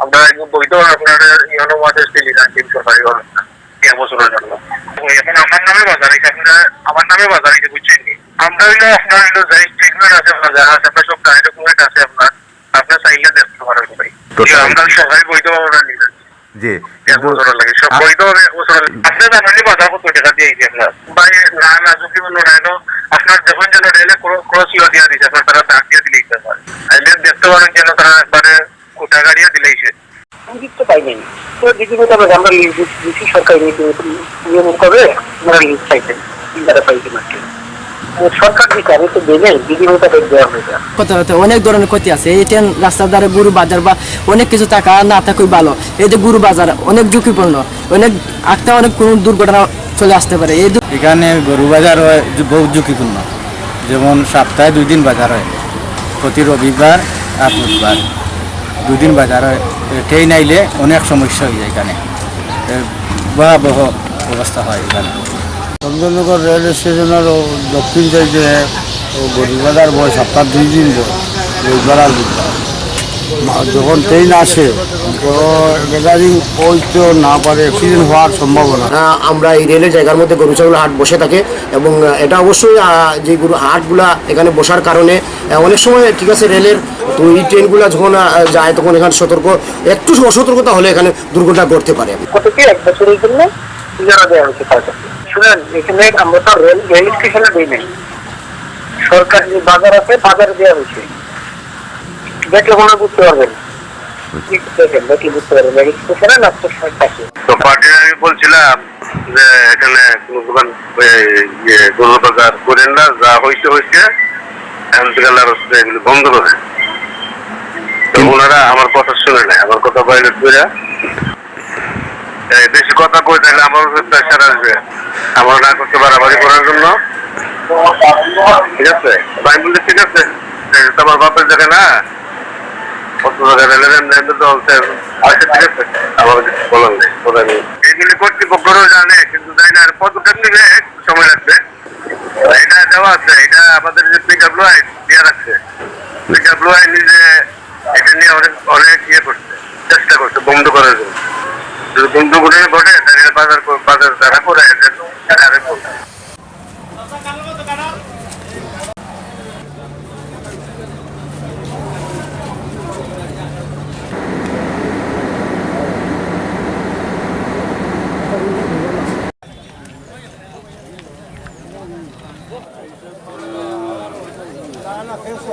আমরা একদম বৈধ আপনার ইউনো মাসে দিলি না কিন্তু সরকারি ব্যবস্থা এক বছরের জন্য। এখন আমার নামে বাজার আপনার আমার নামে বাজার আছে বুঝছেন নি আমরা হইল আপনার হইল যাই ট্রিটমেন্ট আছে আপনার যারা আছে আপনার সব গাড়ি ডকুমেন্ট আছে আপনার আপনার চাইলে দেখতে পারেন ভাই আমরা সরকারি বৈধ আমরা নিলাম জি এক বছরের লাগে সব বৈধ হবে এক বছরের আপনি জানেন বাজার কত টাকা দিয়ে আপনার ভাই না না ঝুঁকি বলল আপনার যখন যেন রেলে ক্রস ইয়ে দিয়ে দিয়েছে আপনার তারা দাগ দিয়ে দেখতে পারেন যেন তারা একবারে সংগীত তো পাই নাই তো দিদি মোতাবেক আমরা দিচ্ছি সরকারি নীতি নিয়ম করে আমরা চাইছেন তারা পাইছি মাত্র সরকার দিকে আমি তো দেবেন দিদি মোতাবেক দেওয়া যায় ক্ষতি হতে অনেক ধরনের ক্ষতি আছে। এই ট্রেন রাস্তার ধারে গরু বাজার বা অনেক কিছু টাকা না থাকুই ভালো। এই যে গরু বাজার অনেক ঝুঁকিপূর্ণ। অনেক আটটা অনেক কোনো দুর্ঘটনা চলে আসতে পারে। এই এখানে গরু বাজার হয় বহু ঝুঁকিপূর্ণ। যেমন সপ্তাহে দুই দিন বাজার হয়। প্রতি রবিবার আর বুধবার। দুই দিন বাজার ট্রেন আইলে অনেক সমস্যা হয়ে যায় এখানে। ভয়াবহ অবস্থা হয় এখানে। চন্দ্রনগর রেল স্টেশনের দক্ষিণ সাইডে গরিবাদার বয় সপ্তাহ দুই দিন বয় আর বুধবার। যখন ট্রেন আসে তো গ্যাদারিং পৌঁছতেও না পারে অ্যাক্সিডেন্ট হওয়ার সম্ভাবনা। আমরা এই রেলের জায়গার মধ্যে গরু ছাগলের হাট বসে থাকে এবং এটা অবশ্যই যে গরু হাটগুলা এখানে বসার কারণে অনেক সময় ঠিক আছে রেলের তো এই ট্রেনগুলো যখন যায় তখন এখানে সতর্ক একটু অসতর্কতা হলে এখানে দুর্ঘটনা ঘটতে পারে। কত কি এক বছরের জন্য দেওয়া শুনেন এখানে আমরা তো রেল রেল স্টেশনে দিই নাই। সরকার যে বাজার আছে বাজারে দেওয়া হয়েছে। দেখলে কোনো বুঝতে পারবেন। দেখেন দেখলে বুঝতে পারবেন রেল স্টেশনে না স্টেশনের পাশে তো পার্টির আমি বলছিলাম যে এখানে কোনো দোকান এই, গরু বাজার করেন না যা হয়েছে হয়েছে এখন থেকে আল্লাহর রাস্তা বন্ধ করে তো ওনারা আমার কথা শুনে নাই আমার কথা বাইরে করে বেশি কথা কই তাহলে আমার উপর প্রেশার আসবে। আমার না করতে বাড়াবাড়ি করার জন্য। ঠিক আছে? আমি ঠিক আছে এই তো আমার বাপের জায়গা না কত জায়গায় রেলের এমনি তো হচ্ছে আচ্ছা ঠিক আছে। আমার কিছু বলার নেই বলার নেই। এগুলি কর্তৃপক্ষরাও জানে, কিন্তু জানি না আর পদক্ষেপ সময় লাগবে। এটা দেওয়া আছে, এটা আমাদের যে পিক আপ লোয়াই দিয়ে রাখছে পিক আপ লোয়াই নিজে এটা নিয়ে অনেক অনেক ইয়ে করছে, চেষ্টা করছে, বন্ধ করার জন্য। যদি বন্ধ করে ঘটে তাহলে বাজার বাজার তারা করে Ana Jesús,